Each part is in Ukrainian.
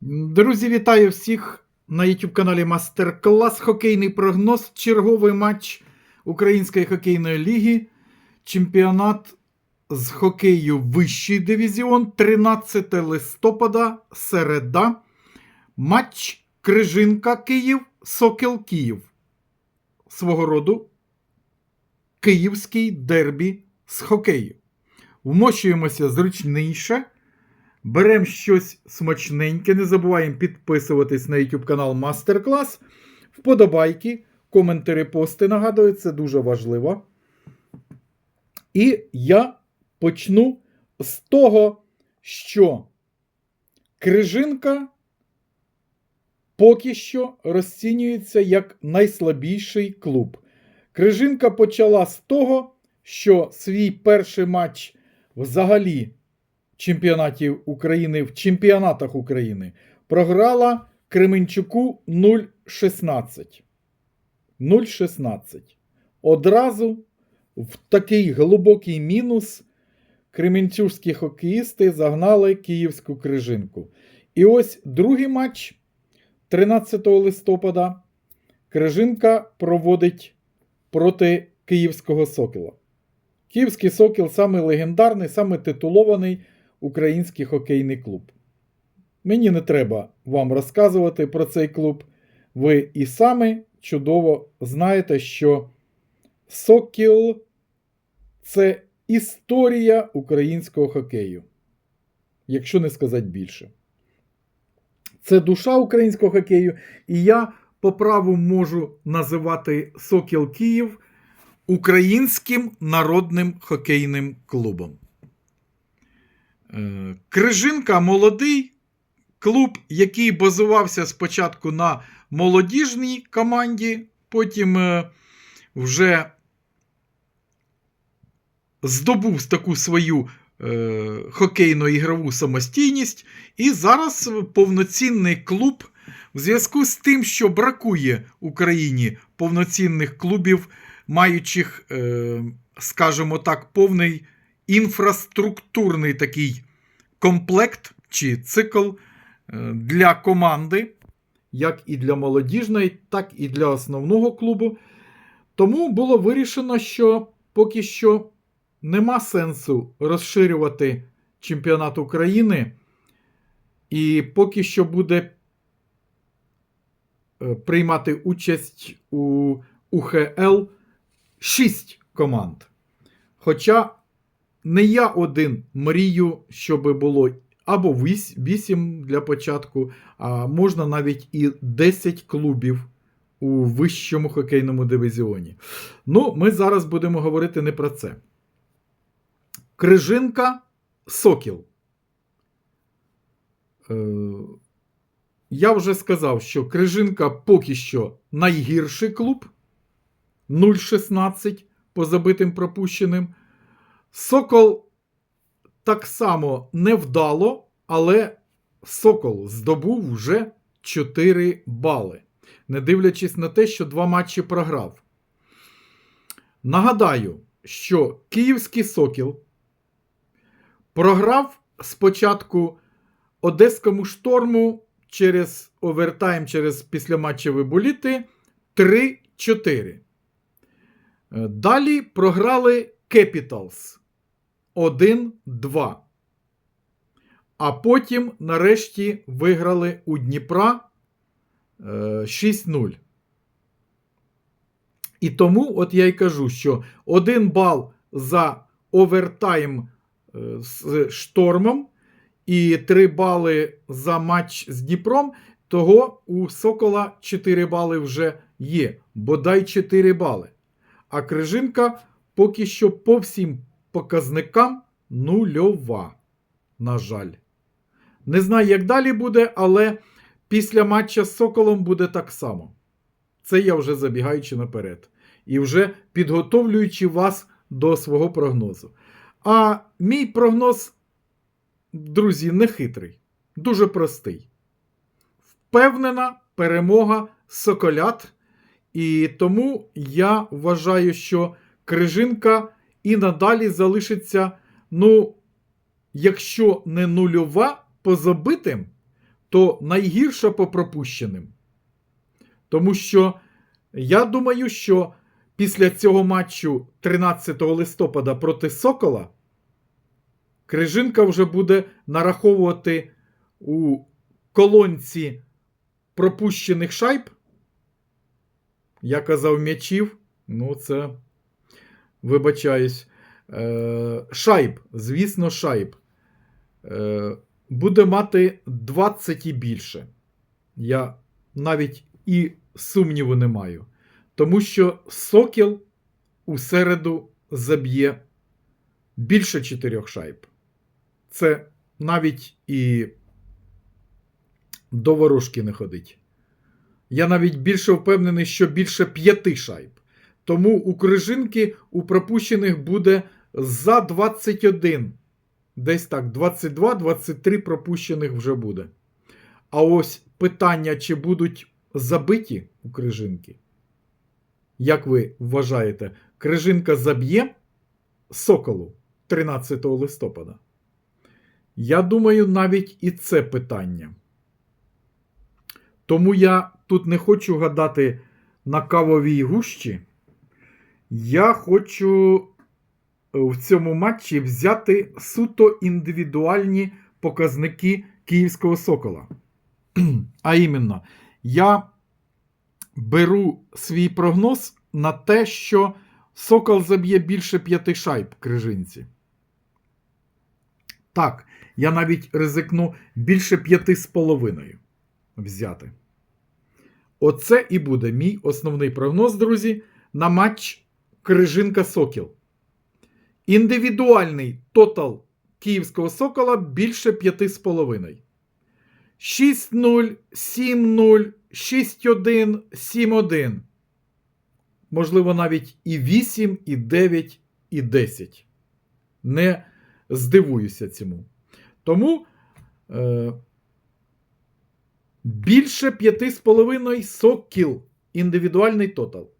Друзі, вітаю всіх на YouTube каналі Мастер-клас. Хокейний прогноз. Черговий матч Української хокейної ліги. Чемпіонат з хокею Вищий дивізіон. 13 листопада. Середа. Матч Крижинка Київ. Сокіл Київ. Свого роду Київський дербі з хокею. Вмощуємося зручніше. Беремо щось смачненьке. Не забуваємо підписуватись на YouTube канал Мастер Клас. Вподобайки, коментарі, пости. Нагадую, це дуже важливо. І я почну з того, що Крижинка поки що розцінюється як найслабіший клуб. Крижинка почала з того, що свій перший матч взагалі чемпіонатів України в чемпіонатах України програла Кременчуку 0-16. 0-16. Одразу в такий глибокий мінус кременчужські хокеїсти загнали київську крижинку. І ось другий матч 13 листопада Крижинка проводить проти Київського Сокола. Київський Сокіл саме легендарний, саме титулований український хокейний клуб. Мені не треба вам розказувати про цей клуб. Ви і самі чудово знаєте, що Сокіл це історія українського хокею. Якщо не сказати більше. Це душа українського хокею, і я по праву можу називати Сокіл Київ Українським народним хокейним клубом. Е, Крижинка молодий клуб, який базувався спочатку на молодіжній команді, потім е, вже здобув таку свою е, хокейну ігрову самостійність, і зараз повноцінний клуб в зв'язку з тим, що бракує Україні повноцінних клубів, маючих, скажімо так, повний інфраструктурний такий комплект чи цикл е, для команди, як і для молодіжної, так і для основного клубу. Тому було вирішено, що поки що нема сенсу розширювати чемпіонат України, і поки що буде е, приймати участь у УХЛ 6 команд. Хоча не я один мрію, щоб було або 8 для початку, а можна навіть і 10 клубів у вищому хокейному дивізіоні. Ну, ми зараз будемо говорити не про це. Крижинка Сокіл. Е, я вже сказав, що Крижинка поки що найгірший клуб 0,16 по забитим пропущеним. Сокол так само невдало, але Сокол здобув вже 4 бали, не дивлячись на те, що два матчі програв. Нагадаю, що Київський Сокіл програв спочатку Одеському шторму через овертайм, через післяматчеві боліти 3-4. Далі програли Capitals 1-2. А потім, нарешті, виграли у Дніпра е, 6-0. І тому, от я й кажу, що один бал за овертайм е, з штормом і 3 бали за матч з Дніпром, того у Сокола 4 бали вже є. Бодай 4 бали. А Крижинка поки що по всім показникам нульова. На жаль. Не знаю, як далі буде, але після матча з Соколом буде так само. Це я вже забігаючи наперед. І вже підготовлюючи вас до свого прогнозу. А мій прогноз, друзі, не хитрий, дуже простий. Впевнена перемога Соколят. І тому я вважаю, що Крижинка і надалі залишиться, ну, якщо не нульова по забитим, то найгірша по пропущеним. Тому що я думаю, що після цього матчу 13 листопада проти Сокола Крижинка вже буде нараховувати у колонці пропущених шайб. Я казав м'ячів. Ну, це вибачаюсь. Е, шайб, звісно, шайб. Е, буде мати 20 і більше. Я навіть і сумніву не маю. Тому що Сокіл у середу заб'є більше 4 шайб. Це навіть і до ворожки не ходить. Я навіть більше впевнений, що більше п'яти шайб. Тому у Крижинки у пропущених буде за 21. Десь так, 22-23 пропущених вже буде. А ось питання, чи будуть забиті у Крижинки. Як ви вважаєте, Крижинка заб'є Соколу 13 листопада? Я думаю, навіть і це питання. Тому я тут не хочу гадати на кавовій гущі. Я хочу в цьому матчі взяти суто індивідуальні показники Київського Сокола. А іменно, я беру свій прогноз на те, що Сокол заб'є більше п'яти шайб крижинці. Так, я навіть ризикну більше п'яти з половиною взяти. Оце і буде мій основний прогноз, друзі, на матч Крижинка Сокіл. Індивідуальний тотал Київського Сокола більше 5,5. 6-0, 7-0, 6-1, 7-1. Можливо, навіть і 8, і 9, і 10. Не здивуюся цьому. Тому е, більше 5,5 сокіл. Індивідуальний тотал.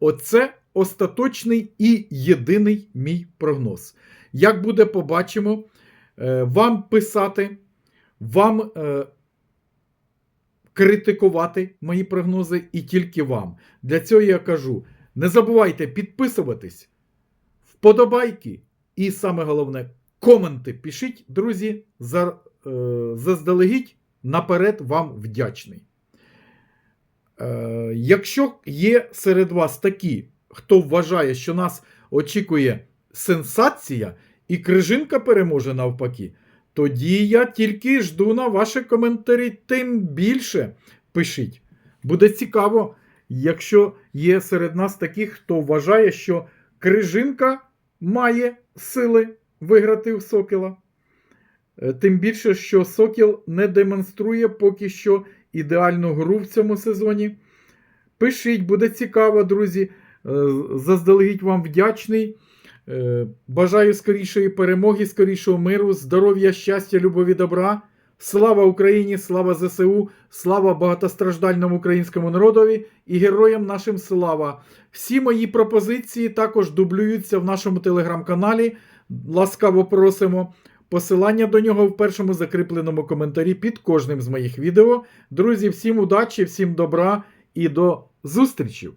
Оце остаточний і єдиний мій прогноз. Як буде, побачимо. Е, вам писати, вам е, критикувати мої прогнози і тільки вам. Для цього я кажу: не забувайте підписуватись, вподобайки і саме головне, коменти пишіть, друзі, е, заздалегідь наперед вам вдячний. Якщо є серед вас такі, хто вважає, що нас очікує сенсація і крижинка переможе навпаки, тоді я тільки жду на ваші коментарі, тим більше пишіть. Буде цікаво, якщо є серед нас таких, хто вважає, що крижинка має сили виграти у Сокіла. Е, Тим більше, що Сокіл не демонструє поки що ідеальну гру в цьому сезоні. Пишіть, буде цікаво, друзі. Е, Заздалегідь вам вдячний. Е, Бажаю скорішої перемоги, скорішого миру, здоров'я, щастя, любові, добра. Слава Україні, слава ЗСУ, слава багатостраждальному українському народові і героям нашим слава. Всі мої пропозиції також дублюються в нашому телеграм-каналі. Ласкаво просимо. Посилання до нього в першому закріпленому коментарі під кожним з моїх відео. Друзі, всім удачі, всім добра і до зустрічі!